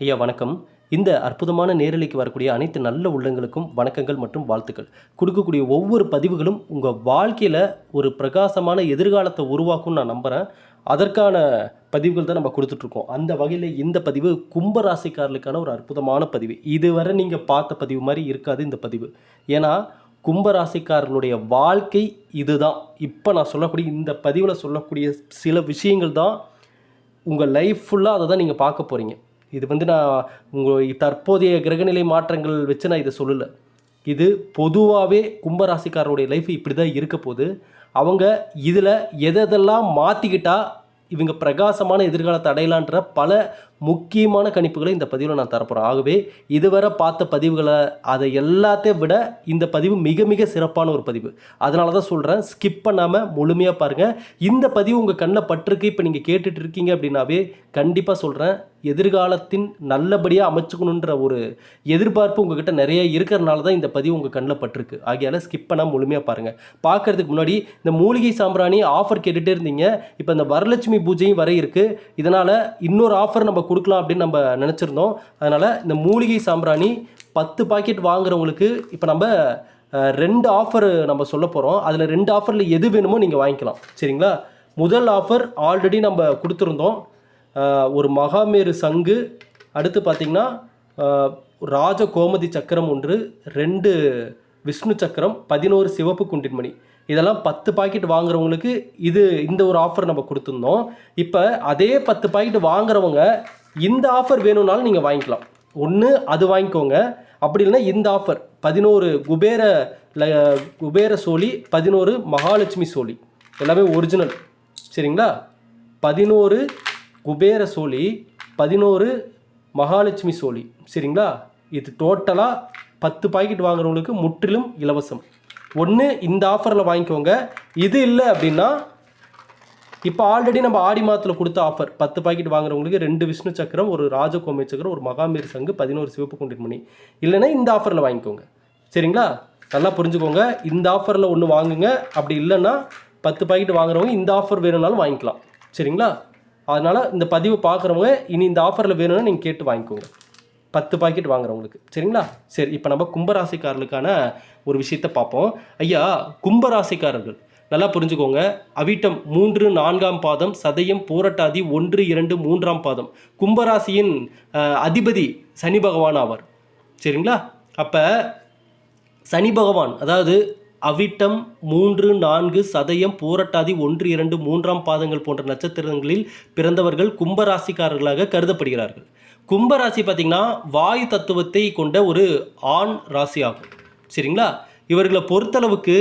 ஐயா வணக்கம். இந்த அற்புதமான நேரலைக்கு வரக்கூடிய அனைத்து நல்ல உள்ளங்களுக்கும் வணக்கங்கள் மற்றும் வாழ்த்துக்கள். கொடுக்கக்கூடிய ஒவ்வொரு பதிவுகளும் உங்கள் வாழ்க்கையில் ஒரு பிரகாசமான எதிர்காலத்தை உருவாக்கும்னு நான் நம்புகிறேன் அதற்கான பதிவுகள் தான் நம்ம கொடுத்துட்ருக்கோம். அந்த வகையில் இந்த பதிவு கும்பராசிக்காரர்களுக்கான ஒரு அற்புதமான பதிவு. இதுவரை நீங்கள் பார்த்த பதிவு மாதிரி இருக்காது இந்த பதிவு. ஏன்னா கும்பராசிக்காரர்களுடைய வாழ்க்கை இதுதான். இப்போ நான் சொல்லக்கூடிய இந்த பதிவில் சொல்லக்கூடிய சில விஷயங்கள் தான் உங்கள் லைஃப் ஃபுல்லாக அதை தான் நீங்கள் பார்க்க போகிறீங்க இது வந்து நான் உங்கள் தற்போதைய கிரகநிலை மாற்றங்கள் வச்சு நான் இதை சொல்லலை. இது பொதுவாகவே கும்பராசிக்காரருடைய லைஃப் இப்படி தான் இருக்க போகுது அவங்க இதில் எதெல்லாம் மாற்றிக்கிட்டால் இவங்க பிரகாசமான எதிர்காலத்தை அடையலான்ற பல முக்கியமான கணிப்புகளை இந்த பதிவில் நான் தரப்போகிறேன் ஆகவே இதுவரை பார்த்த பதிவுகளை அதை எல்லாத்தையும் விட இந்த பதிவு மிக மிக சிறப்பான ஒரு பதிவு. அதனால தான் சொல்கிறேன் ஸ்கிப் பண்ணாமல் முழுமையாக பாருங்கள் இந்த பதிவு உங்கள் கண்ணில் பட்டிருக்கு இப்போ நீங்கள் கேட்டுட்டு இருக்கீங்க அப்படின்னாவே கண்டிப்பாக சொல்கிறேன் எதிர்காலத்தின் நல்லபடியாக அமைச்சுக்கணுன்ற ஒரு எதிர்பார்ப்பு உங்ககிட்ட நிறைய இருக்கிறனால தான் இந்த பதிவு உங்கள் கண்ணில் பட்டிருக்கு. ஆகையால் ஸ்கிப் பண்ணால் முழுமையாக பாருங்கள் பார்க்கறதுக்கு முன்னாடி இந்த மூலிகை சாம்பிராணி ஆஃபர் கேட்டுகிட்டே இருந்தீங்க. இப்போ இந்த வரலட்சுமி பூஜையும் வர இருக்குது இதனால் இன்னொரு ஆஃபர் நம்ம கொடுக்கலாம் அப்படின்னு நம்ம நினச்சிருந்தோம். அதனால் இந்த மூலிகை சாம்பிராணி பத்து பாக்கெட் வாங்குறவங்களுக்கு இப்போ நம்ம ரெண்டு ஆஃபர் நம்ம சொல்ல போகிறோம் அதில் ரெண்டு ஆஃபரில் எது வேணுமோ நீங்கள் வாங்கிக்கலாம். சரிங்களா? முதல் ஆஃபர் ஆல்ரெடி நம்ம கொடுத்துருந்தோம். ஒரு மகாமேரு சங்கு அடுத்து பார்த்திங்கன்னா ராஜ கோமதி சக்கரம் ஒன்று ரெண்டு விஷ்ணு சக்கரம் பதினோரு சிவப்பு குண்டின்மணி இதெல்லாம் பத்து பாக்கெட் வாங்குறவங்களுக்கு இது இந்த ஒரு ஆஃபர் நம்ம கொடுத்துருந்தோம். இப்போ அதே பத்து பாக்கெட் வாங்குறவங்க இந்த ஆஃபர் வேணும்னாலும் நீங்கள் வாங்கிக்கலாம். ஒன்று அது வாங்கிக்கோங்க. அப்படி இல்லைன்னா இந்த ஆஃபர் பதினோரு குபேர ல- குபேர சோழி பதினோரு மகாலட்சுமி சோழி. எல்லாமே ஒரிஜினல் சரிங்களா? பதினோரு குபேர சோழி பதினோரு மகாலட்சுமி சோழி. சரிங்களா? இது டோட்டலாக பத்து பாக்கெட் வாங்குறவங்களுக்கு முற்றிலும் இலவசம். ஒன்று இந்த ஆஃபரில் வாங்கிக்கோங்க. இது இல்லை அப்படின்னா இப்போ ஆல்ரெடி நம்ம ஆடி மாதத்தில் கொடுத்த ஆஃபர் பத்து பாக்கெட் வாங்குறவங்களுக்கு ரெண்டு விஷ்ணு சக்கரம் ஒரு ராஜகோமை சக்கரம் ஒரு மகாமீர் சங்கு பதினோரு சிவப்பு குண்டின்மணி இல்லைன்னா இந்த ஆஃபரில் வாங்கிக்கோங்க. சரிங்களா? நல்லா புரிஞ்சுக்கோங்க. இந்த ஆஃபரில் ஒன்று வாங்குங்க. அப்படி இல்லைன்னா பத்து பாக்கெட் வாங்குறவங்க இந்த ஆஃபர் வேணும்னாலும் வாங்கிக்கலாம். சரிங்களா? அதனால் இந்த பதிவை பார்க்குறவங்க இனி இந்த ஆஃபரில் வேணும்னா நீங்கள் கேட்டு வாங்கிக்கோங்க. பத்து பாக்கெட் வாங்குறவங்களுக்கு. சரிங்களா? சரி இப்போ நம்ம கும்பராசிக்காரர்களுக்கான ஒரு விஷயத்தை பார்ப்போம். ஐயா கும்பராசிக்காரர்கள் நல்லா புரிஞ்சுக்கோங்க. அவிட்டம் மூன்று நான்காம் பாதம் சதயம் போரட்டாதி ஒன்று இரண்டு மூன்றாம் பாதம். கும்பராசியின் அதிபதி சனி பகவான் ஆவார். சரிங்களா? அப்போ சனி பகவான் அதாவது அவிட்டம் மூன்று நான்கு சதயம் போரட்டாதி ஒன்று இரண்டு மூன்றாம் பாதங்கள் போன்ற நட்சத்திரங்களில் பிறந்தவர்கள் கும்பராசிக்காரர்களாக கருதப்படுகிறார்கள். கும்பராசி பார்த்திங்கன்னா வாயு தத்துவத்தை கொண்ட ஒரு ஆண் ராசி ஆகும் சரிங்களா? இவர்களை பொறுத்தளவுக்கு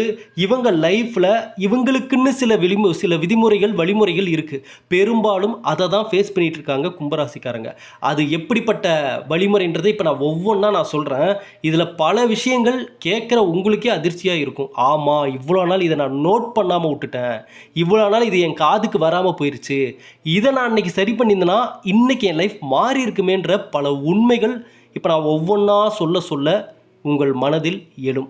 இவங்க லைஃப்பில் இவங்களுக்குன்னு சில விளிமு சில விதிமுறைகள் வழிமுறைகள் இருக்குது பெரும்பாலும் அதை தான் ஃபேஸ் பண்ணிகிட்டு இருக்காங்க கும்பராசிக்காரங்க. அது எப்படிப்பட்ட வழிமுறைன்றதை இப்போ நான் ஒவ்வொன்றா நான் சொல்கிறேன் இதில் பல விஷயங்கள் கேட்குற உங்களுக்கே அதிர்ச்சியாக இருக்கும். ஆமாம் இவ்வளோ நாள் இதை நான் நோட் பண்ணாமல் விட்டுட்டேன். இவ்வளோ நாள் இது என் காதுக்கு வராமல் போயிடுச்சு இதை நான் அன்றைக்கி சரி பண்ணியிருந்தேன்னா இன்றைக்கி என் லைஃப் மாறி இருக்குமேன்ற பல உண்மைகள் இப்போ நான் ஒவ்வொன்றா சொல்ல சொல்ல உங்கள் மனதில் எழும்.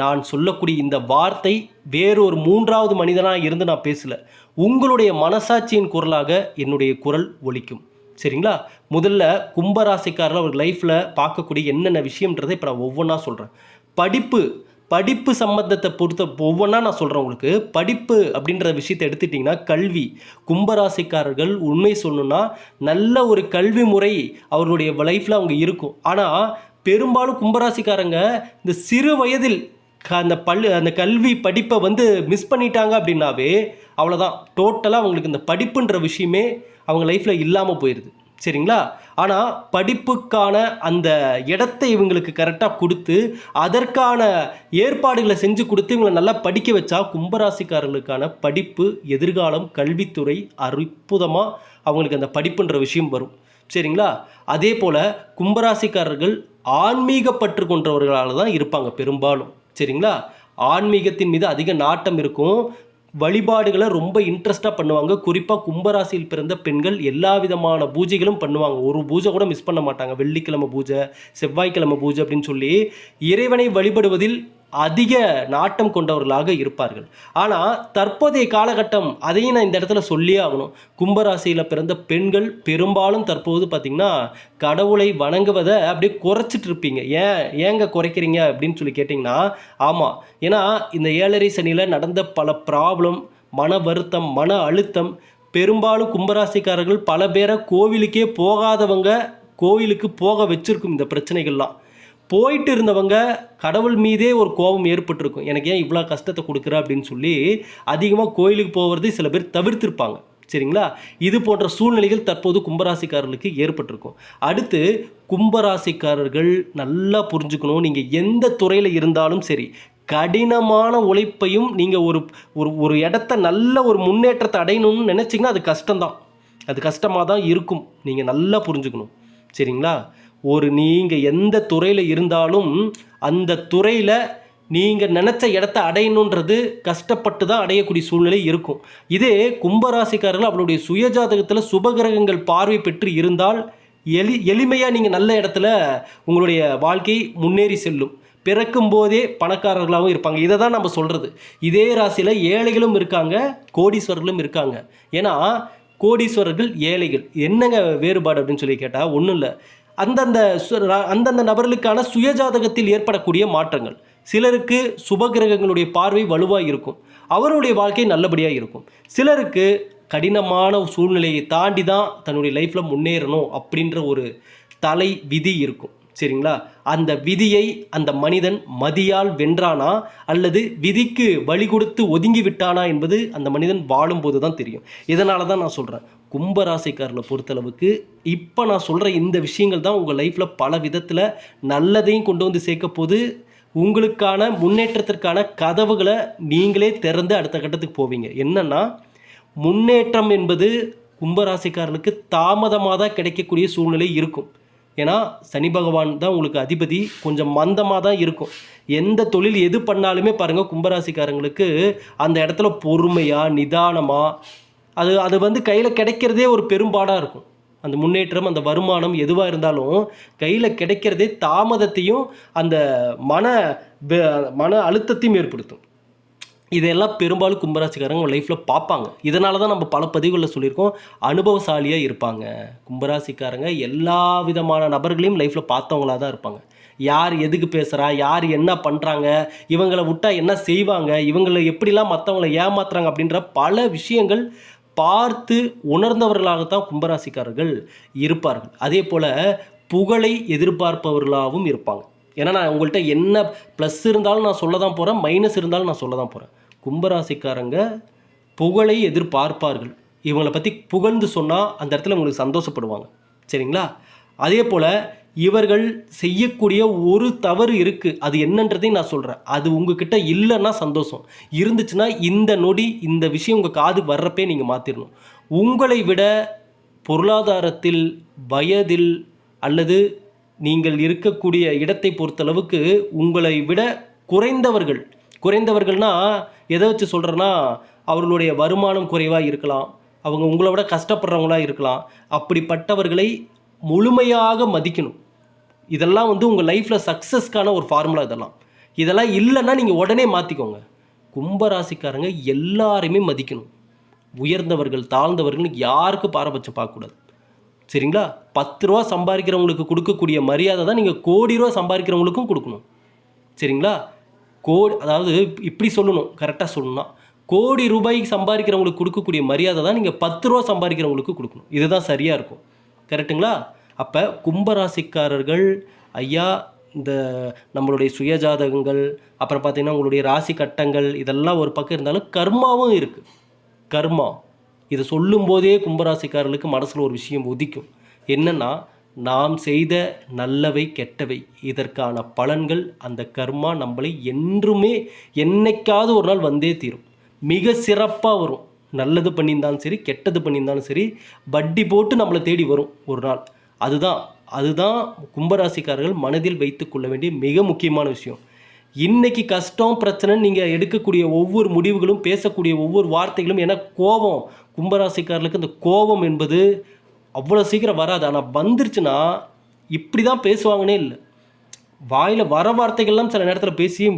நான் சொல்லக்கூடிய இந்த வார்த்தை வேறொரு மூன்றாவது மனிதனாக இருந்து நான் பேசல. உங்களுடைய மனசாட்சியின் குரலாக என்னுடைய குரல் ஒலிக்கும். சரிங்களா? முதல்ல கும்பராசிக்காரர் அவர் லைஃப்பில் பார்க்கக்கூடிய என்னென்ன விஷயம்ன்றதை இப்போ நான் ஒவ்வொன்றா சொல்கிறேன் படிப்பு படிப்பு சம்பந்தத்தை பொறுத்த ஒவ்வொன்றா நான் சொல்கிறேன் உங்களுக்கு. படிப்பு அப்படின்ற விஷயத்தை எடுத்துட்டிங்கன்னா கல்வி. கும்பராசிக்காரர்கள் உண்மை சொல்லணுன்னா நல்ல ஒரு கல்வி முறை அவர்களுடைய லைஃப்பில் அவங்க இருக்கும். ஆனால் பெரும்பாலும் கும்பராசிக்காரங்க இந்த சிறு வயதில் அந்த பள்ளி அந்த கல்வி படிப்பை வந்து மிஸ் பண்ணிட்டாங்க அப்படின்னாவே அவ்வளோதான் டோட்டலாக அவங்களுக்கு இந்த படிப்புன்ற விஷயமே அவங்க லைஃப்பில் இல்லாமல் போயிடுது சரிங்களா? ஆனால் படிப்புக்கான அந்த இடத்தை இவங்களுக்கு கரெக்டாக கொடுத்து அதற்கான ஏற்பாடுகளை செஞ்சு கொடுத்து இவங்களை நல்லா படிக்க வச்சா கும்பராசிக்காரர்களுக்கான படிப்பு எதிர்காலம் கல்வித்துறை அற்புதமாக அவங்களுக்கு அந்த படிப்புன்ற விஷயம் வரும். சரிங்களா? அதே போல் கும்பராசிக்காரர்கள் ஆன்மீக பற்று கொண்டவர்களால் தான் இருப்பாங்க பெரும்பாலும். சரிங்களா? ஆன்மீகத்தின் மீது அதிக நாட்டம் இருக்கும். வழிபாடுகளை ரொம்ப இன்ட்ரெஸ்டாக பண்ணுவாங்க. குறிப்பாக கும்பராசியில் பிறந்த பெண்கள் எல்லா விதமான பூஜைகளும் பண்ணுவாங்க. ஒரு பூஜை கூட மிஸ் பண்ண மாட்டாங்க. வெள்ளிக்கிழமை பூஜை செவ்வாய்க்கிழமை பூஜை அப்படின்னு சொல்லி இறைவனை வழிபடுவதில் அதிக நாட்டம் கொண்டவர்களாக இருப்பார்கள். ஆனால் தற்போதைய காலகட்டம் அதையும் நான் இந்த இடத்துல சொல்லியே ஆகணும். கும்பராசியில் பிறந்த பெண்கள் பெரும்பாலும் தற்போது பார்த்திங்கன்னா கடவுளை வணங்குவதை அப்படியே குறைச்சிட்டு இருப்பீங்க. ஏன் ஏங்க குறைக்கிறீங்க அப்படின்னு சொல்லி கேட்டிங்கன்னா ஆமாம் ஏன்னா இந்த ஏழரை சனியில் நடந்த பல ப்ராப்ளம் மன வருத்தம் மன அழுத்தம் பெரும்பாலும் கும்பராசிக்காரர்கள் பல பேரை கோவிலுக்கே போகாதவங்க கோவிலுக்கு போக வச்சுருக்கும் இந்த பிரச்சனைகள்லாம். போயிட்டு இருந்தவங்க கடவுள் மீதே ஒரு கோபம் ஏற்பட்டிருக்கும். எனக்கு ஏன் இவ்வளோ கஷ்டத்தை கொடுக்குற அப்படின்னு சொல்லி அதிகமாக கோயிலுக்கு போகிறது சில பேர் தவிர்த்திருப்பாங்க. சரிங்களா? இது போன்ற சூழ்நிலைகள் தற்போது கும்பராசிக்காரர்களுக்கு ஏற்பட்டிருக்கும். அடுத்து கும்பராசிக்காரர்கள் நல்லா புரிஞ்சுக்கணும். நீங்கள் எந்த துறையில் இருந்தாலும் சரி கடினமான உழைப்பையும் நீங்கள் ஒரு ஒரு ஒரு இடத்த நல்ல ஒரு முன்னேற்றத்தை அடையணும்னு நினச்சிங்கன்னா அது கஷ்டம்தான். அது கஷ்டமாக தான் இருக்கும். நீங்கள் நல்லா புரிஞ்சுக்கணும். சரிங்களா? ஒரு நீங்கள் எந்த துறையில் இருந்தாலும் அந்த துறையில் நீங்கள் நினச்ச இடத்த அடையணுன்றது கஷ்டப்பட்டு தான் அடையக்கூடிய சூழ்நிலை இருக்கும். இதே கும்பராசிக்காரர்கள் அவளுடைய சுயஜாதகத்தில் சுபகிரகங்கள் பார்வை பெற்று இருந்தால் எளி எளிமையாக நீங்கள் நல்ல இடத்துல உங்களுடைய வாழ்க்கை முன்னேறி செல்லும். பிறக்கும் போதே பணக்காரர்களாகவும் இருப்பாங்க. இதை தான் நம்ம சொல்கிறது இதே ராசியில் ஏழைகளும் இருக்காங்க கோடீஸ்வரர்களும் இருக்காங்க. ஏன்னா கோடீஸ்வரர்கள் ஏழைகள். என்னங்க வேறுபாடு அப்படின்னு சொல்லி கேட்டால் ஒன்றும் இல்லை. அந்தந்த சு- அந்தந்த நபர்களுக்கான சுயஜாதகத்தில் ஏற்படக்கூடிய மாற்றங்கள். சிலருக்கு சுபகிரகங்களுடைய பார்வை வலுவாக இருக்கும். அவருடைய வாழ்க்கை நல்லபடியாக இருக்கும். சிலருக்கு கடினமான சூழ்நிலையை தாண்டி தான் தன்னுடைய லைஃப்பில் முன்னேறணும் அப்படின்ற ஒரு தலை விதி இருக்கும். சரிங்களா? அந்த விதியை அந்த மனிதன் மதியால் வென்றானா அல்லது விதிக்கு வழி கொடுத்து ஒதுங்கி விட்டானா என்பது அந்த மனிதன் வாழும்போது தான் தெரியும். இதனால தான் நான் சொல்கிறேன் கும்பராசிக்காரர்களை பொறுத்தளவுக்கு இப்போ நான் சொல்கிற இந்த விஷயங்கள் தான் உங்கள் லைஃப்பில் பல விதத்தில் நல்லதையும் கொண்டு வந்து சேர்க்க போது உங்களுக்கான முன்னேற்றத்திற்கான கதவுகளை நீங்களே திறந்து அடுத்த கட்டத்துக்கு போவீங்க. என்னென்னா முன்னேற்றம் என்பது கும்பராசிக்காரர்களுக்கு தாமதமாக தான் கிடைக்கக்கூடிய சூழ்நிலை இருக்கும். ஏன்னா சனி பகவான் தான் உங்களுக்கு அதிபதி கொஞ்சம் மந்தமாக தான் இருக்கும். எந்த தொழில் எது பண்ணாலுமே பாருங்கள் கும்பராசிக்காரங்களுக்கு அந்த இடத்துல பொறுமையாக நிதானமாக அது அது வந்து கையில் கிடைக்கிறதே ஒரு பெரும்பாடாக இருக்கும். அந்த முன்னேற்றம் அந்த வருமானம் எதுவாக இருந்தாலும் கையில் கிடைக்கிறதே தாமதத்தையும் அந்த மன மன அழுத்தத்தையும் ஏற்படுத்தும். இதெல்லாம் பெரும்பாலும் கும்பராசிக்காரங்க லைஃப்பில் பார்ப்பாங்க. இதனால தான் நம்ம பல பதிவுகளில் சொல்லியிருக்கோம் அனுபவசாலியாக இருப்பாங்க. கும்பராசிக்காரங்க எல்லா விதமான நபர்களையும் லைஃப்பில் பார்த்தவங்களா தான் இருப்பாங்க. யார் எதுக்கு பேசுகிறா யார் என்ன பண்ணுறாங்க இவங்களை விட்டா என்ன செய்வாங்க இவங்களை எப்படிலாம் மற்றவங்களை ஏமாத்துறாங்க அப்படின்ற பல விஷயங்கள் பார்த்து உணர்ந்தவர்களாகத்தான் கும்பராசிக்காரர்கள் இருப்பார்கள். அதே போல் புகழை எதிர்பார்ப்பவர்களாகவும் இருப்பாங்க. ஏன்னா நான் உங்கள்கிட்ட என்ன ப்ளஸ் இருந்தாலும் நான் சொல்ல தான் போகிறேன் மைனஸ் இருந்தாலும் நான் சொல்ல தான் போகிறேன் கும்பராசிக்காரங்க புகழை எதிர்பார்ப்பார்கள். இவங்களை பற்றி புகழ்ந்து சொன்னால் அந்த இடத்துல உங்களுக்கு சந்தோஷப்படுவாங்க. சரிங்களா? அதே போல் இவர்கள் செய்யக்கூடிய ஒரு தவறு இருக்குது அது என்னன்றதையும் நான் சொல்கிறேன் அது உங்ககிட்ட இல்லைன்னா சந்தோஷம். இருந்துச்சுன்னா இந்த நொடி இந்த விஷயம் உங்கள் காது வர்றப்பே நீங்கள் மாற்றிடணும் உங்களை விட பொருளாதாரத்தில் வயதில் அல்லது நீங்கள் இருக்கக்கூடிய இடத்தை பொறுத்தளவுக்கு உங்களை விட குறைந்தவர்கள். குறைந்தவர்கள்னா எதை வச்சு சொல்கிறேன்னா அவர்களுடைய வருமானம் குறைவாக இருக்கலாம் அவங்க உங்களை விட கஷ்டப்படுறவங்களாக இருக்கலாம் அப்படிப்பட்டவர்களை முழுமையாக மதிக்கணும். இதெல்லாம் வந்து உங்கள் லைஃப்பில் சக்ஸஸ்க்கான ஒரு ஃபார்முலா இதெல்லாம். இதெல்லாம் இல்லைன்னா நீங்கள் உடனே மாற்றிக்கோங்க கும்பராசிக்காரங்க எல்லாருமே மதிக்கணும். உயர்ந்தவர்கள் தாழ்ந்தவர்கள் யாருக்கும் பாரபட்சம் பார்க்கக்கூடாது. சரிங்களா? பத்து ரூபா சம்பாதிக்கிறவங்களுக்கு கொடுக்கக்கூடிய மரியாதை தான் நீங்கள் கோடி ரூபா சம்பாதிக்கிறவங்களுக்கும் கொடுக்கணும். சரிங்களா? கோடி அதாவது இப்படி சொல்லணும் கரெக்டாக சொல்லணும்னா கோடி ரூபாய்க்கு சம்பாதிக்கிறவங்களுக்கு கொடுக்கக்கூடிய மரியாதை தான் நீங்கள் பத்து ரூபா சம்பாதிக்கிறவங்களுக்கு கொடுக்கணும். இதுதான் சரியாக இருக்கும். கரெக்ட்டுங்களா அப்போ கும்பராசிக்காரர்கள் ஐயா இந்த நம்மளுடைய சுயஜாதகங்கள் அப்புறம் பார்த்திங்கன்னா உங்களுடைய ராசி கட்டங்கள் இதெல்லாம் ஒரு பக்கம் இருந்தாலும் கர்மாவும் இருக்குது கர்மா. இதை சொல்லும்போதே கும்பராசிக்காரர்களுக்கு மனசில் ஒரு விஷயம் உதிக்கும். என்னென்னா நாம் செய்த நல்லவை கெட்டவை. இதற்கான பலன்கள் அந்த கர்மா நம்மளை என்றுமே என்னைக்காவது ஒரு நாள் வந்தே தீரும். மிக சிறப்பாக வரும். நல்லது பண்ணியிருந்தாலும் சரி கெட்டது பண்ணியிருந்தாலும் சரி வட்டி போட்டு நம்மளை தேடி வரும் ஒரு நாள். அதுதான் அதுதான் கும்பராசிக்காரர்கள் மனதில் வைத்து கொள்ள வேண்டிய மிக முக்கியமான விஷயம். இன்னைக்கு கஷ்டம் பிரச்சனை நீங்கள் எடுக்கக்கூடிய ஒவ்வொரு முடிவுகளும் பேசக்கூடிய ஒவ்வொரு வார்த்தைகளும் ஏன்னா கோபம். கும்பராசிக்காரர்களுக்கு இந்த கோபம் என்பது அவ்வளோ சீக்கிரம் வராது. ஆனால் வந்துருச்சுன்னா இப்படி தான் பேசுவாங்கன்னே இல்லை. வாயில் வர வார்த்தைகள்லாம் சில நேரத்தில் பேசி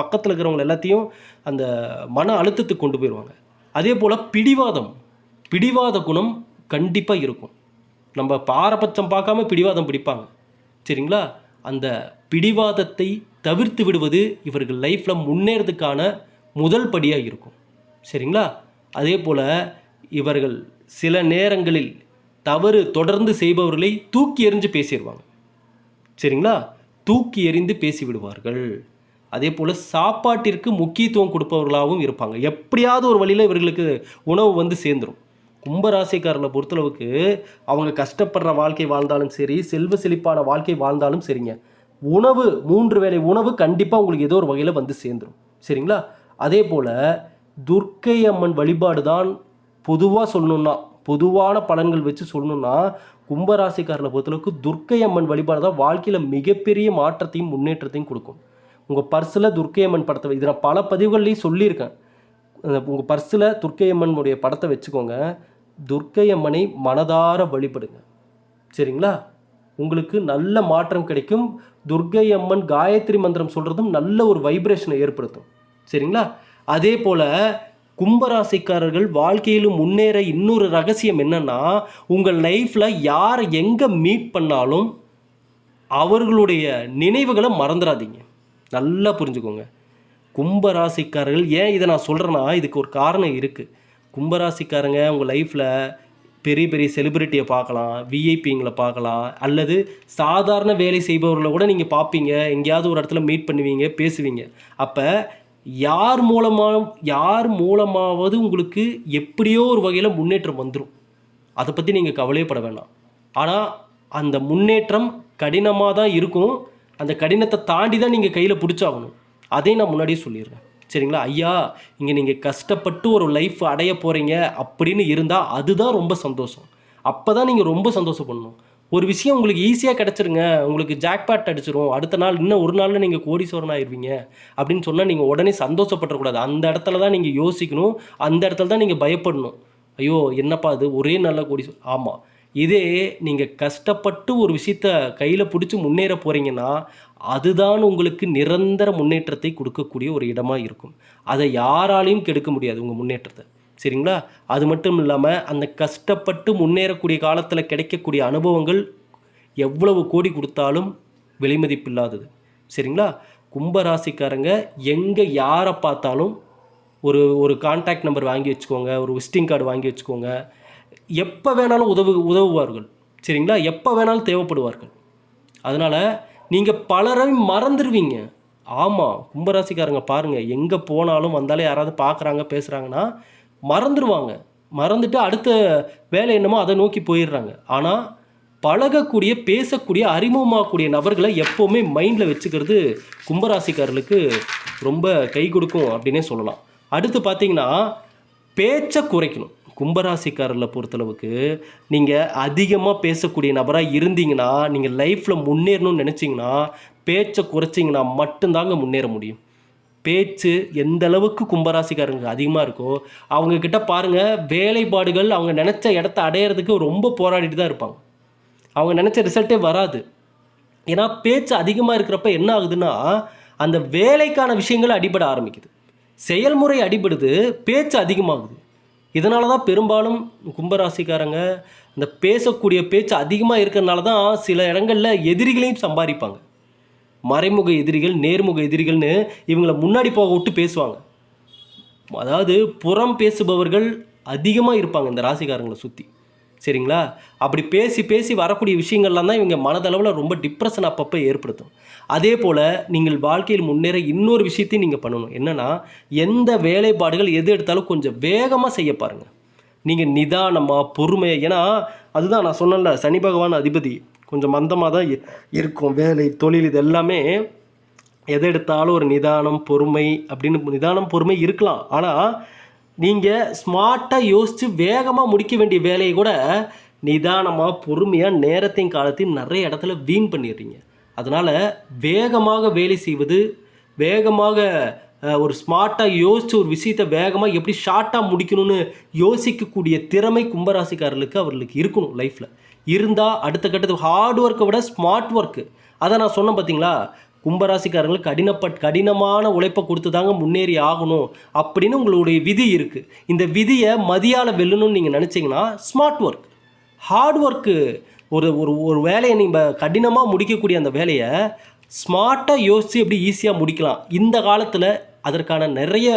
பக்கத்தில் இருக்கிறவங்க எல்லாத்தையும் அந்த மன அழுத்தத்துக்கு கொண்டு போயிடுவாங்க அதே போல் பிடிவாதம். பிடிவாத குணம் கண்டிப்பாக இருக்கும். நம்ம பாரபட்சம் பார்க்காம பிடிவாதம் பிடிப்பாங்க. சரிங்களா? அந்த பிடிவாதத்தை தவிர்த்து விடுவது இவர்கள் லைஃப்பில் முன்னேறதுக்கான முதல் படியாக இருக்கும். சரிங்களா? அதே போல் இவர்கள் சில நேரங்களில் தவறு தொடர்ந்து செய்பவர்களை தூக்கி எறிஞ்சு பேசிடுவாங்க சரிங்களா? தூக்கி எறிந்து பேசிவிடுவார்கள். அதே போல் சாப்பாட்டிற்கு முக்கியத்துவம் கொடுப்பவர்களாகவும் இருப்பாங்க. எப்படியாவது ஒரு வழியில் இவர்களுக்கு உணவு வந்து சேர்ந்துடும் கும்பராசிக்காரர்களை பொறுத்தளவுக்கு அவங்க கஷ்டப்படுற வாழ்க்கை வாழ்ந்தாலும் சரி செல்வ செழிப்பான வாழ்க்கை வாழ்ந்தாலும் சரிங்க. உணவு மூன்று வேளை உணவு கண்டிப்பாக உங்களுக்கு ஏதோ ஒரு வகையில் வந்து சேர்ந்துடும் சரிங்களா? அதே போல் துர்க்கை அம்மன் வழிபாடு தான் பொதுவாக சொல்லணுன்னா பொதுவான பலன்கள் வச்சு சொல்லணும்னா கும்பராசிக்காரர்களை பொறுத்தளவுக்கு துர்க்கை அம்மன் வழிபாடு தான் வாழ்க்கையில் மிகப்பெரிய மாற்றத்தையும் முன்னேற்றத்தையும் கொடுக்கும். உங்கள் பர்ஸில் துர்க்கை அம்மன் படத்தை இதை நான் பல பதிவுகள்லையும் சொல்லியிருக்கேன். உங்கள் பர்ஸில் துர்க்கை அம்மனுடைய படத்தை வச்சுக்கோங்க. துர்க்கை அம்மனை மனதார வழிபடுங்க. சரிங்களா? உங்களுக்கு நல்ல மாற்றம் கிடைக்கும். துர்க்கை அம்மன் காயத்ரி மந்திரம் சொல்கிறதும் நல்ல ஒரு வைப்ரேஷனை ஏற்படுத்தும். சரிங்களா? அதே போல் கும்பராசிக்காரர்கள் வாழ்க்கையிலும் முன்னேற இன்னொரு ரகசியம் என்னன்னா உங்கள் லைஃப்பில் யாரை எங்கே மீட் பண்ணாலும் அவர்களுடைய நினைவுகளை மறந்துடாதீங்க நல்லா புரிஞ்சுக்கோங்க. கும்பராசிக்காரர்கள் ஏன் இதை நான் சொல்கிறேன்னா இதுக்கு ஒரு காரணம் இருக்குது கும்பராசிக்காரங்க உங்கள் லைஃப்பில் பெரிய பெரிய செலிபிரிட்டியை பார்க்கலாம் விஐபிங்களை பார்க்கலாம் அல்லது சாதாரண வேலை செய்பவர்களை கூட நீங்கள் பார்ப்பீங்க. எங்கேயாவது ஒரு இடத்துல மீட் பண்ணுவீங்க பேசுவீங்க. அப்போ யார் மூலமாக யார் மூலமாவது உங்களுக்கு எப்படியோ ஒரு வகையில் முன்னேற்றம் வந்துடும் அதை பற்றி நீங்கள் கவலையப்பட வேண்டாம் ஆனால் அந்த முன்னேற்றம் கடினமாக தான் இருக்கும். அந்த கடினத்தை தாண்டி தான் நீங்கள் கையில் பிடிச்சாகணும். அதையும் நான் முன்னாடியே சொல்லிடுறேன். சரிங்களா? ஐயா இங்கே நீங்கள் கஷ்டப்பட்டு ஒரு லைஃப் அடைய போகிறீங்க அப்படின்னு இருந்தால் அதுதான் ரொம்ப சந்தோஷம். அப்போ தான் நீங்கள் ரொம்ப சந்தோஷப்படணும். ஒரு விஷயம் உங்களுக்கு ஈஸியாக கிடச்சிருங்க. உங்களுக்கு ஜாக்பாட் அடிச்சிரும். அடுத்த நாள் இன்னும் ஒரு நாளில் நீங்கள் கோடீஸ்வரன் ஆயிடுவீங்க அப்படின்னு சொன்னால் நீங்கள் உடனே சந்தோஷப்படக்கூடாது. அந்த இடத்துல தான் நீங்கள் யோசிக்கணும். அந்த இடத்துல தான் நீங்கள் பயப்படணும். ஐயோ என்னப்பா அது ஒரே நல்ல கோடி ஆமாம் இதே நீங்கள் கஷ்டப்பட்டு ஒரு விஷயத்த கையில் பிடிச்சி முன்னேற போகிறீங்கன்னா அதுதான் உங்களுக்கு நிரந்தர முன்னேற்றத்தை கொடுக்கக்கூடிய ஒரு இடமா இருக்கும். அதை யாராலையும் கெடுக்க முடியாது உங்கள் முன்னேற்றத்தை. சரிங்களா? அது மட்டும் இல்லாமல் அந்த கஷ்டப்பட்டு முன்னேறக்கூடிய காலத்தில் கிடைக்கக்கூடிய அனுபவங்கள் எவ்வளவு கோடி கொடுத்தாலும் விலைமதிப்பில்லாதது சரிங்களா? கும்பராசிக்காரங்க எங்கே யாரை பார்த்தாலும் ஒரு ஒரு கான்டாக்ட் நம்பர் வாங்கி வச்சுக்கோங்க ஒரு விசிட்டிங் கார்டு வாங்கி வச்சுக்கோங்க. எப்போ வேணாலும் உதவு உதவுவார்கள். சரிங்களா? எப்போ வேணாலும் தேவைப்படுவார்கள். அதனால் நீங்கள் பலரையும் மறந்துடுவீங்க ஆமாம் கும்பராசிக்காரங்க பாருங்கள் எங்கே போனாலும் வந்தாலே யாராவது பார்க்குறாங்க பேசுகிறாங்கன்னா மறந்துடுவாங்க. மறந்துட்டு அடுத்த வேலை என்னமோ அதை நோக்கி போயிடுறாங்க. ஆனால் பழகக்கூடிய பேசக்கூடிய அறிமுகமாகக்கூடிய நபர்களை எப்போவுமே மைண்டில் வச்சுக்கிறது கும்பராசிக்காரர்களுக்கு ரொம்ப கை கொடுக்கும் அப்படின்னே சொல்லலாம். அடுத்து பார்த்தீங்கன்னா பேச்சை குறைக்கணும். கும்பராசிக்காரர்களை பொறுத்தளவுக்கு நீங்கள் அதிகமாக பேசக்கூடிய நபராக இருந்தீங்கன்னா நீங்கள் லைஃப்பில் முன்னேறணும்னு நினச்சிங்கன்னா பேச்சை குறைச்சிங்கன்னா மட்டும்தாங்க முன்னேற முடியும். பேச்சு எந்த அளவுக்கு கும்பராசிக்காரங்க அதிகமாக இருக்கோ அவங்கக்கிட்ட பாருங்கள் வேலைப்பாடுகள் அவங்க நினச்ச இடத்த அடையிறதுக்கு ரொம்ப போராடிட்டு தான் இருப்பாங்க. அவங்க நினச்ச ரிசல்ட்டே வராது. ஏன்னா பேச்சு அதிகமாக இருக்கிறப்ப என்ன ஆகுதுன்னா அந்த வேலைக்கான விஷயங்கள் அடிபட ஆரம்பிக்குது. செயல்முறை அடிபடுது பேச்சு அதிகமாகுது. இதனால தான் பெரும்பாலும் கும்பராசிக்காரங்க இந்த பேசக்கூடிய பேச்சு அதிகமாக இருக்கிறனால தான் சில இடங்களில் எதிரிகளையும் சம்பாதிப்பாங்க. மறைமுக எதிரிகள் நேர்முக எதிரிகள்னு இவங்களை முன்னாடி போக விட்டு பேசுவாங்க. அதாவது புறம் பேசுபவர்கள் அதிகமாக இருப்பாங்க இந்த ராசிக்காரங்களை சுற்றி சரிங்களா? அப்படி பேசி பேசி வரக்கூடிய விஷயங்கள்லாம் தான் இவங்க மனதளவில் ரொம்ப டிப்ரெஷன் அப்பப்போ ஏற்படுத்தும். அதே போல் நீங்கள் வாழ்க்கையில் முன்னேற இன்னொரு விஷயத்தையும் நீங்கள் பண்ணணும். என்னென்னா எந்த வேலைப்பாடுகள் எது எடுத்தாலும் கொஞ்சம் வேகமாக செய்ய பாருங்கள் நீங்கள் நிதானமாக பொறுமையாக ஏன்னா அதுதான் நான் சொன்னேன்ல சனி பகவான் அதிபதி. கொஞ்சம் மந்தமாக தான் இருக்கும். வேலை தொழில் இது எல்லாமே எதை எடுத்தாலும் ஒரு நிதானம் பொறுமை அப்படின்னு நிதானம் பொறுமை இருக்கலாம். ஆனால் நீங்கள் ஸ்மார்ட்டாக யோசித்து வேகமாக முடிக்க வேண்டிய வேலையை கூட நிதானமாக பொறுமையாக நேரத்தையும் காலத்தையும் நிறைய இடத்துல வீண் பண்ணிடுறீங்க. அதனால் வேகமாக வேலை செய்வது வேகமாக ஒரு ஸ்மார்ட்டாக யோசித்து ஒரு விஷயத்தை வேகமாக எப்படி ஷார்ட்டாக முடிக்கணும்னு யோசிக்கக்கூடிய திறமை கும்பராசிக்காரர்களுக்கு அவர்களுக்கு இருக்கணும் லைஃப்பில் இருந்தால் அடுத்த கட்டத்துக்கு ஹார்ட் ஒர்க்கை விட ஸ்மார்ட் ஒர்க்கு அதை நான் சொன்னேன் பார்த்தீங்களா கும்பராசிக்காரங்களுக்கு கடினப்பட் கடினமான உழைப்பை கொடுத்து தாங்க முன்னேறி ஆகணும் அப்படின்னு உங்களுடைய விதி இருக்குது இந்த விதியை மதியால் வெல்லணும்னு நீங்கள் நினச்சிங்கன்னா ஸ்மார்ட் ஒர்க் ஹார்ட் ஒர்க்கு ஒரு ஒரு ஒரு வேலையை நீங்கள் கடினமாக முடிக்கக்கூடிய அந்த வேலையை ஸ்மார்ட்டாக யோசித்து எப்படி ஈஸியாக முடிக்கலாம். இந்த காலத்தில் அதற்கான நிறைய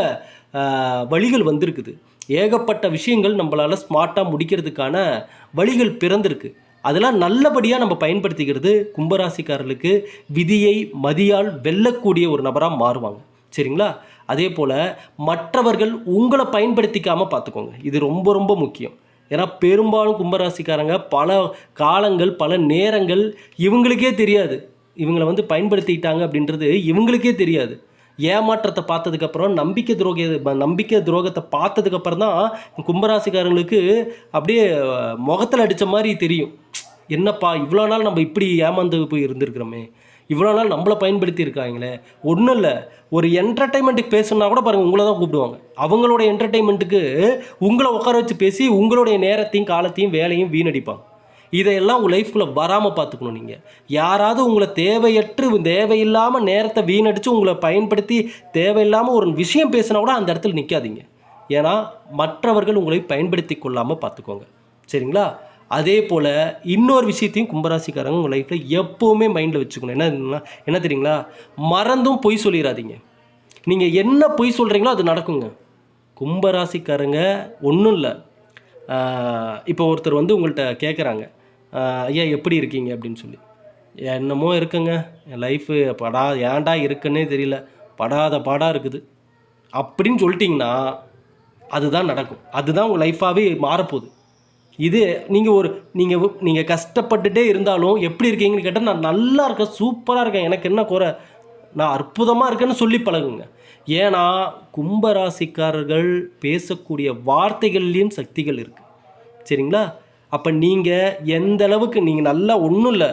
வழிகள் வந்திருக்குது. ஏகப்பட்ட விஷயங்கள் நம்மளால் ஸ்மார்ட்டாக முடிக்கிறதுக்கான வழிகள் பிறந்திருக்கு. அதெல்லாம் நல்லபடியாக நம்ம பயன்படுத்திக்கிறது கும்பராசிக்காரர்களுக்கு விதியை மதியால் வெல்லக்கூடிய ஒரு நபராக மாறுவாங்க. சரிங்களா? அதே போல் மற்றவர்கள் உங்களை பயன்படுத்திக்காமல் பார்த்துக்கோங்க இது ரொம்ப ரொம்ப முக்கியம். ஏன்னா பெரும்பாலும் கும்பராசிக்காரங்க பல காலங்கள் பல நேரங்கள் இவங்களுக்கே தெரியாது. இவங்களை வந்து பயன்படுத்திக்கிட்டாங்க அப்படின்றது இவங்களுக்கே தெரியாது. ஏமாற்றத்தை பார்த்ததுக்கப்புறம் நம்பிக்கை துரோக நம்பிக்கை துரோகத்தை பார்த்ததுக்கப்புறம் தான் கும்பராசிக்காரங்களுக்கு அப்படியே முகத்தில் அடித்த மாதிரி தெரியும். என்னப்பா இவ்வளோ நாள் நம்ம இப்படி ஏமாந்து போய் இருந்திருக்கிறோமே. இவ்வளோ நாள் நம்மளை பயன்படுத்தி இருக்காங்களே. ஒன்றும் இல்லை. ஒரு என்டர்டைன்மெண்ட்டுக்கு பேசணுன்னா கூட பாருங்கள் உங்களை தான் கூப்பிடுவாங்க. அவங்களோட என்டர்டைன்மெண்ட்டுக்கு உங்களை உட்கார வச்சு பேசி உங்களுடைய நேரத்தையும் காலத்தையும் வேலையும் வீணடிப்பாங்க. இதையெல்லாம் உங்கள் லைஃப்குள்ளே வராமல் பார்த்துக்கணும் நீங்கள் யாராவது உங்களை தேவையற்று தேவையில்லாமல் நேரத்தை வீணடித்து உங்களை பயன்படுத்தி தேவையில்லாமல் ஒரு விஷயம் பேசினா கூட அந்த இடத்துல நிற்காதீங்க ஏன்னா மற்றவர்கள் உங்களை பயன்படுத்தி கொள்ளாமல் பார்த்துக்கோங்க. சரிங்களா? அதே போல் இன்னொரு விஷயத்தையும் கும்பராசிக்காரங்க உங்கள் லைஃப்பில் எப்போவுமே மைண்டில் வச்சுக்கணும். என்ன என்ன தெரியுங்களா? மறந்தும் பொய் சொல்லிடாதீங்க நீங்கள் என்ன பொய் சொல்கிறீங்களோ அது நடக்குங்க. கும்பராசிக்காரங்க ஒன்றும் இல்லை. இப்போ ஒருத்தர் வந்து உங்கள்கிட்ட கேட்குறாங்க ஐயா எப்படி இருக்கீங்க? அப்படின்னு சொல்லி. என்னமோ இருக்குங்க. என் லைஃபு படா ஏன்டா இருக்குன்னே தெரியல. படாத பாடாக இருக்குது. அப்படின்னு சொல்லிட்டிங்கன்னா அதுதான் நடக்கும். அதுதான் உங்கள் லைஃபாகவே மாறப்போகுது. இது நீங்கள் ஒரு நீங்கள் நீங்கள் கஷ்டப்பட்டுட்டே இருந்தாலும் எப்படி இருக்கீங்கன்னு கேட்டால் நான் நல்லா இருக்கேன் சூப்பராக இருக்கேன். எனக்கு என்ன குறை? நான் அற்புதமாக இருக்கேன்னு சொல்லி பழகுங்க. ஏன்னா கும்பராசிக்காரர்கள் பேசக்கூடிய வார்த்தைகள்லேயும் சக்திகள் இருக்குது சரிங்களா? அப்போ நீங்கள் எந்த அளவுக்கு நீங்கள் நல்லா ஒன்றும் இல்லை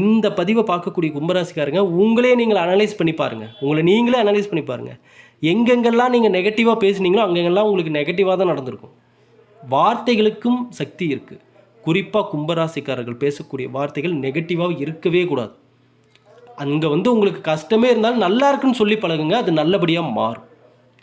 இந்த பதிவை பார்க்கக்கூடிய கும்பராசிக்காரங்க உங்களே நீங்கள் அனலைஸ் பண்ணி பாருங்கள் உங்களை நீங்களே அனலைஸ் பண்ணி பாருங்கள் எங்கெங்கெல்லாம் நீங்கள் நெகட்டிவாக பேசுனீங்களோ அங்கெங்கெல்லாம் உங்களுக்கு நெகட்டிவாக தான் நடந்திருக்கும். வார்த்தைகளுக்கும் சக்தி இருக்குது குறிப்பாக கும்பராசிக்காரர்கள் பேசக்கூடிய வார்த்தைகள் நெகட்டிவாக இருக்கவே கூடாது. அங்கே வந்து உங்களுக்கு கஷ்டமே இருந்தாலும் நல்லா இருக்குன்னு சொல்லி பழகுங்க அது நல்லபடியாக மாறும்.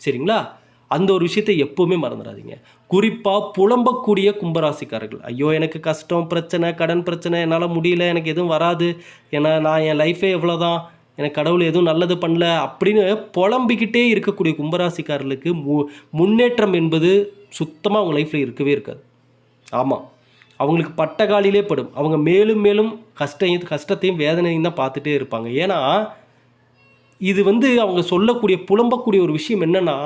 சரிங்களா? அந்த ஒரு விஷயத்தை எப்போவுமே மறந்துடாதீங்க. குறிப்பாக புலம்பக்கூடிய கும்பராசிக்காரர்கள். ஐயோ எனக்கு கஷ்டம் பிரச்சனை கடன் பிரச்சனை என்னால் முடியல எனக்கு எதுவும் வராது. ஏன்னா நான் என் லைஃபே எவ்வளோதான் எனக்கு கடவுள் எதுவும் நல்லது பண்ணல அப்படின்னு புலம்பிக்கிட்டே இருக்கக்கூடிய கும்பராசிக்காரர்களுக்கு மு முன்னேற்றம் என்பது சுத்தமாக அவங்க லைஃப்பில் இருக்கவே இருக்காது. ஆமாம் அவங்களுக்கு பட்டகாலிலே படும். அவங்க மேலும் மேலும் கஷ்டம் கஷ்டத்தையும் வேதனையும் தான் பார்த்துட்டே இருப்பாங்க. ஏன்னா இது வந்து அவங்க சொல்லக்கூடிய புலம்பக்கூடிய ஒரு விஷயம் என்னென்னா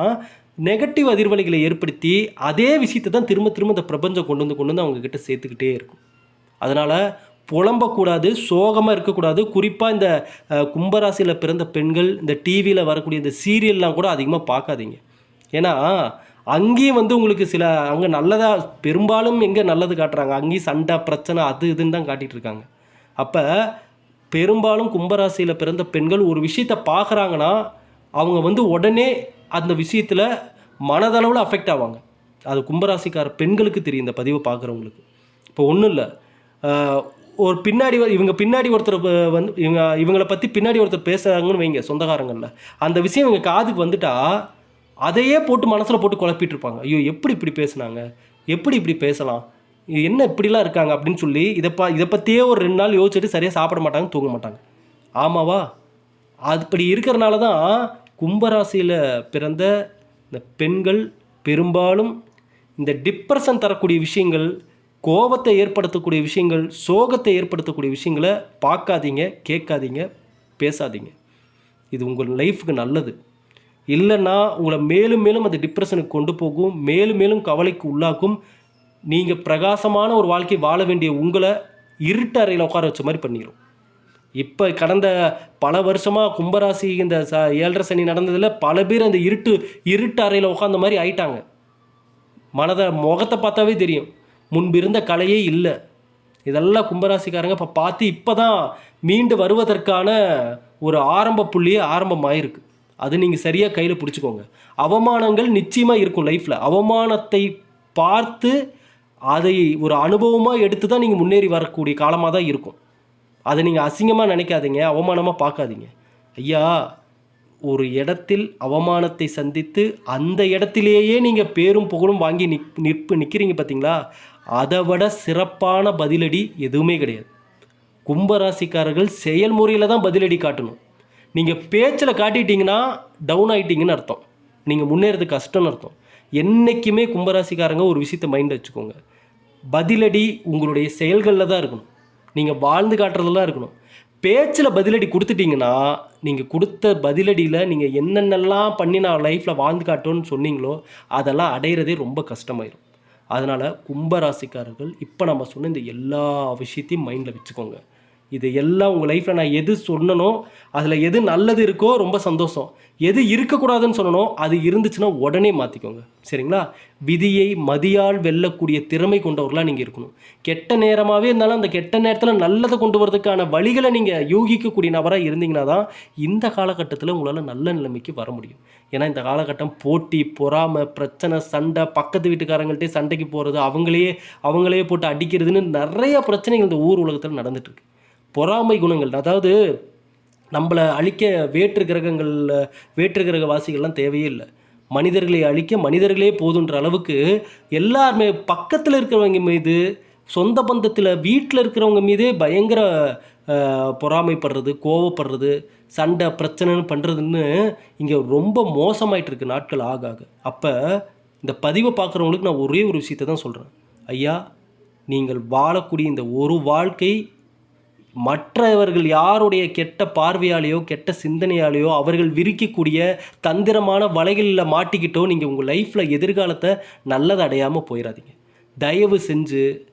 நெகட்டிவ் அதிர்வலைகளை ஏற்படுத்தி அதே விஷயத்தை தான் திரும்ப திரும்ப இந்த பிரபஞ்சம் கொண்டு வந்து கொண்டு வந்து அவங்கக்கிட்ட சேர்த்துக்கிட்டே இருக்கும். அதனால் புலம்பக்கூடாது சோகமாக இருக்கக்கூடாது. குறிப்பாக இந்த கும்பராசியில் பிறந்த பெண்கள் இந்த டிவியில் வரக்கூடிய இந்த சீரியல்லாம் கூட அதிகமாக பார்க்காதீங்க. ஏன்னா அங்கேயும் வந்து உங்களுக்கு சில அங்கே நல்லதாக பெரும்பாலும் எங்கே நல்லது காட்டுறாங்க? அங்கேயும் சண்டை பிரச்சனை அது இதுன்னு தான் காட்டிகிட்டு இருக்காங்க. அப்போ பெரும்பாலும் கும்பராசியில் பிறந்த பெண்கள் ஒரு விஷயத்தை பார்க்குறாங்கன்னா அவங்க வந்து உடனே அந்த விஷயத்தில் மனதளவில் அஃபெக்ட் ஆவாங்க. அது கும்பராசிக்கார பெண்களுக்கு தெரியும் இந்த பதிவை பார்க்குறவங்களுக்கு. இப்போ ஒன்றும் இல்லை. ஒரு பின்னாடி இவங்க பின்னாடி ஒருத்தர் வந்து இவங்க இவங்களை பற்றி பின்னாடி ஒருத்தர் பேசுகிறாங்கன்னு வைங்க சொந்தக்காரங்களில். அந்த விஷயம் இவங்க காதுக்கு வந்துட்டா அதையே போட்டு மனசில் போட்டு குழப்பிட்டு இருப்பாங்க. ஐயோ எப்படி இப்படி பேசுனாங்க? எப்படி இப்படி பேசலாம்? என்ன இப்படிலாம் இருக்காங்க அப்படின்னு சொல்லி இதை பா இதை பற்றியே ஒரு ரெண்டு நாள் யோசிச்சுட்டு சரியாக சாப்பிட மாட்டாங்க தூங்க மாட்டாங்க. ஆமாவா? அப்படி இருக்கிறனால தான் கும்பராசியில் பிறந்த இந்த பெண்கள் பெரும்பாலும் இந்த டிப்ரெஷன் தரக்கூடிய விஷயங்கள் கோபத்தை ஏற்படுத்தக்கூடிய விஷயங்கள் சோகத்தை ஏற்படுத்தக்கூடிய விஷயங்களை பார்க்காதீங்க கேட்காதீங்க பேசாதீங்க. இது உங்கள் லைஃபுக்கு நல்லது. இல்லைன்னா உங்களை மேலும் மேலும் அது டிப்ரெஷனுக்கு கொண்டு போகும் மேலும் மேலும் கவலைக்கு உள்ளாக்கும் நீங்கள் பிரகாசமான ஒரு வாழ்க்கை வாழ வேண்டிய உங்களை இருட்டு அறையில் உட்கார வச்ச மாதிரி பண்ணிடும் இப்போ கடந்த பல வருஷமாக கும்பராசி இந்த ச ஏழரை சனி நடந்ததில் பல பேர் அந்த இருட்டு இருட்டு அறையில் உட்காந்த மாதிரி ஆயிட்டாங்க. மனதை முகத்தை பார்த்தாவே தெரியும். முன்பு இருந்த கலையே இல்லை. இதெல்லாம் கும்பராசிக்காரங்க இப்போ பார்த்து இப்போ தான் மீண்டு வருவதற்கான ஒரு ஆரம்ப புள்ளியே ஆரம்பமாயிருக்கு. அது நீங்கள் சரியாக கையில் பிடிச்சிக்கோங்க. அவமானங்கள் நிச்சயமாக இருக்கும் லைஃப்பில் அவமானத்தை பார்த்து அதை ஒரு அனுபவமாக எடுத்து தான் நீங்கள் முன்னேறி வரக்கூடிய காலமாக தான் இருக்கும். அதை நீங்கள் அசிங்கமாக நினைக்காதீங்க அவமானமாக பார்க்காதீங்க. ஐயா ஒரு இடத்தில் அவமானத்தை சந்தித்து அந்த இடத்திலேயே நீங்கள் பேரும் புகழும் வாங்கி நிற் நிற்பு நிற்கிறீங்க பார்த்தீங்களா அதை விட சிறப்பான பதிலடி எதுவுமே கிடையாது. கும்பராசிக்காரர்கள் செயல்முறையில் தான் பதிலடி காட்டணும். நீங்கள் பேச்சில் காட்டிட்டீங்கன்னா டவுன் ஆகிட்டீங்கன்னு அர்த்தம். நீங்கள் முன்னேறது கஷ்டம்னு அர்த்தம். என்றைக்குமே கும்பராசிக்காரங்க ஒரு விஷயத்தை மைண்டில் வச்சுக்கோங்க. பதிலடி உங்களுடைய செயல்களில் தான் இருக்கணும். நீங்கள் வாழ்ந்து காட்டுறதுலாம் இருக்கணும். பேச்சில் பதிலடி கொடுத்துட்டீங்கன்னா நீங்கள் கொடுத்த பதிலடியில் நீங்கள் என்னென்னலாம் பண்ணி நான் லைஃப்பில் வாழ்ந்து காட்டோன்னு சொன்னீங்களோ அதெல்லாம் அடையிறதே ரொம்ப கஷ்டமாயிடும் அதனால் கும்பராசிக்காரர்கள் இப்போ நம்ம சொன்ன இந்த எல்லா விஷயத்தையும் மைண்டில் வச்சுக்கோங்க. இது எல்லாம் உங்கள் லைஃப்பில் நான் எது சொன்னனோ அதில் எது நல்லது இருக்கோ ரொம்ப சந்தோஷம். எது இருக்கக்கூடாதுன்னு சொன்னனோ அது இருந்துச்சுன்னா உடனே மாற்றிக்கோங்க சரிங்களா? விதியை மதியால் வெல்லக்கூடிய திறமை கொண்டவர்களாக நீங்கள் இருக்கணும். கெட்ட நேரமாகவே இருந்தாலும் அந்த கெட்ட நேரத்தில் நல்லதை கொண்டு வரதுக்கான வழிகளை நீங்கள் யூகிக்கக்கூடிய நபராக இருந்தீங்கன்னா தான் இந்த காலகட்டத்தில் உங்களால் நல்ல நிலைமைக்கு வர முடியும். ஏன்னா இந்த காலகட்டம் போட்டி பொறாமை பிரச்சனை சண்டை பக்கத்து வீட்டுக்காரங்கள்ட்டே சண்டைக்கு போகிறது அவங்களையே அவங்களையே போட்டு அடிக்கிறதுன்னு நிறைய பிரச்சனைகள் இந்த ஊர் உலகத்தில் நடந்துட்டுருக்கு பொறாமை குணங்கள் அதாவது நம்மளை அழிக்க வேற்று கிரகங்களில் வேற்று கிரக வாசிகள்லாம் தேவையே இல்லை. மனிதர்களை அழிக்க மனிதர்களே போதுன்ற அளவுக்கு எல்லாருமே பக்கத்தில் இருக்கிறவங்க மீது சொந்த பந்தத்தில் வீட்டில் இருக்கிறவங்க மீதே பயங்கர பொறாமைப்படுறது கோவப்படுறது சண்டை பிரச்சனைன்னு பண்ணுறதுன்னு இங்கே ரொம்ப மோசமாயிட்டு இருக்கு நாட்கள் ஆக ஆக. அப்போ இந்த பதிவை பார்க்குறவங்களுக்கு நான் ஒரே ஒரு விஷயத்தை தான் சொல்கிறேன் ஐயா நீங்கள் வாழக்கூடிய இந்த ஒரு வாழ்க்கை மற்றவர்கள் யாருடைய கெட்ட பார்வையாலேயோ கெட்ட சிந்தனையாலேயோ அவர்கள் விரிக்கக்கூடிய தந்திரமான வலைகளில் மாட்டிக்கிட்டோ நீங்கள் உங்கள் லைஃப்பில் எதிர்காலத்தை நல்லதை அடையாமல் போயிடாதீங்க தயவு செஞ்சு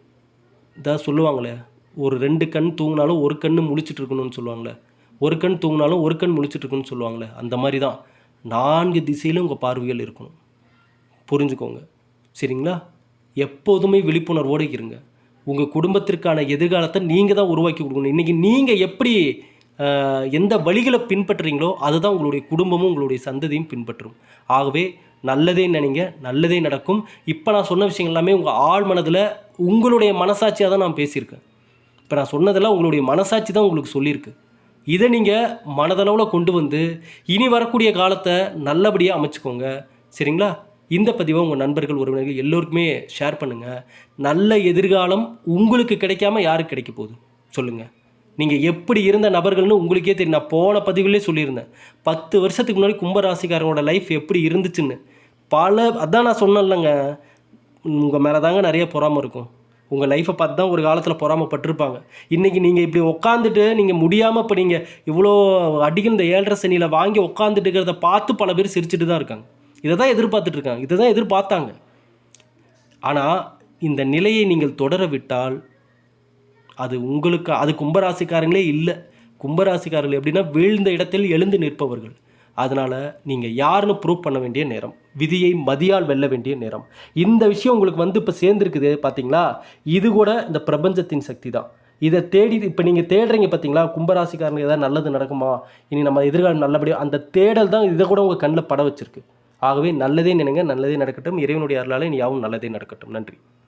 இதாக சொல்லுவாங்களே ஒரு ரெண்டு கண் தூங்கினாலும் ஒரு கண் முழிச்சிட்டு இருக்கணும்னு சொல்லுவாங்களே ஒரு கண் தூங்கினாலும் ஒரு கண் முழிச்சிட்டு இருக்கணும்னு சொல்லுவாங்களே அந்த மாதிரி தான் நான்கு திசையிலும் உங்கள் பார்வைகள் இருக்கணும். புரிஞ்சுக்கோங்க. சரிங்களா? எப்போதுமே விழிப்புணர்வோடு இருங்க. உங்கள் குடும்பத்திற்கான எதிர்காலத்தை நீங்கள் தான் உருவாக்கி கொடுக்கணும். இன்றைக்கி நீங்கள் எப்படி எந்த வழிகளை பின்பற்றுறீங்களோ அதுதான் உங்களுடைய குடும்பமும் உங்களுடைய சந்ததியும் பின்பற்றும். ஆகவே நல்லதே நினைங்க நல்லதே நடக்கும். இப்போ நான் சொன்ன விஷயங்கள் எல்லாமே உங்கள் ஆழ் மனதில் உங்களுடைய மனசாட்சியாக தான் நான் பேசியிருக்கேன். இப்போ நான் சொன்னதெல்லாம் உங்களுடைய மனசாட்சி தான் உங்களுக்கு சொல்லியிருக்கு. இதை நீங்கள் மனதளவில் கொண்டு வந்து இனி வரக்கூடிய காலத்தை நல்லபடியாக அமைச்சுக்கோங்க. சரிங்களா? இந்த பதிவை உங்கள் நண்பர்கள் உறவினர்கள் எல்லோருக்குமே ஷேர் பண்ணுங்கள் நல்ல எதிர்காலம் உங்களுக்கு கிடைக்காம யாருக்கு கிடைக்க போகுது? சொல்லுங்கள் நீங்கள் எப்படி இருந்த நபர்கள்னு உங்களுக்கே தெரியும். நான் போன பதிவுலேயே சொல்லியிருந்தேன். பத்து வருஷத்துக்கு முன்னாடி கும்பராசிக்காரங்களோட லைஃப் எப்படி இருந்துச்சுன்னு. பல அதான் நான் சொன்னேன்லங்க. உங்கள் மேலே தாங்க நிறைய பொறாமை இருக்கும். உங்கள் லைஃப்பை பார்த்து தான் ஒரு காலத்தில் பொறாமப்பட்டிருப்பாங்க. இன்றைக்கி நீங்கள் இப்படி உட்காந்துட்டு நீங்கள் முடியாமல் இப்போ நீங்கள் இவ்வளோ அடிக்கிற இந்த ஏழரை சனியில் வாங்கி உட்காந்துட்டு இருக்கிறத பார்த்து பல பேர் சிரிச்சுட்டு தான் இருக்காங்க. இதை தான் எதிர்பார்த்துட்டு இருக்காங்க இதை தான் எதிர்பார்த்தாங்க. ஆனால் இந்த நிலையை நீங்கள் தொடர விட்டால் அது உங்களுக்கு அது கும்பராசிக்காரங்களே இல்லை. கும்பராசிக்காரர்கள் எப்படின்னா வீழ்ந்த இடத்தில் எழுந்து நிற்பவர்கள். அதனால் நீங்கள் யாருன்னு ப்ரூவ் பண்ண வேண்டிய நேரம். விதியை மதியால் வெல்ல வேண்டிய நேரம். இந்த விஷயம் உங்களுக்கு வந்து இப்போ சேர்ந்துருக்குது பார்த்தீங்களா இது கூட இந்த பிரபஞ்சத்தின் சக்தி தான். இதை தேடி இப்போ நீங்கள் தேடுறீங்க பார்த்தீங்களா கும்பராசிக்காரங்க ஏதாவது நல்லது நடக்குமா? இனி நம்ம எதிர்காலம் நல்லபடியாக அந்த தேடல் தான் இதை கூட உங்கள் கண்ணில் பட வச்சிருக்கு. ஆகவே நல்லதே நினைங்க நல்லதே நடக்கட்டும். இறைவனுடைய அருளால் நீ யாவும் நல்லதே நடக்கட்டும். நன்றி.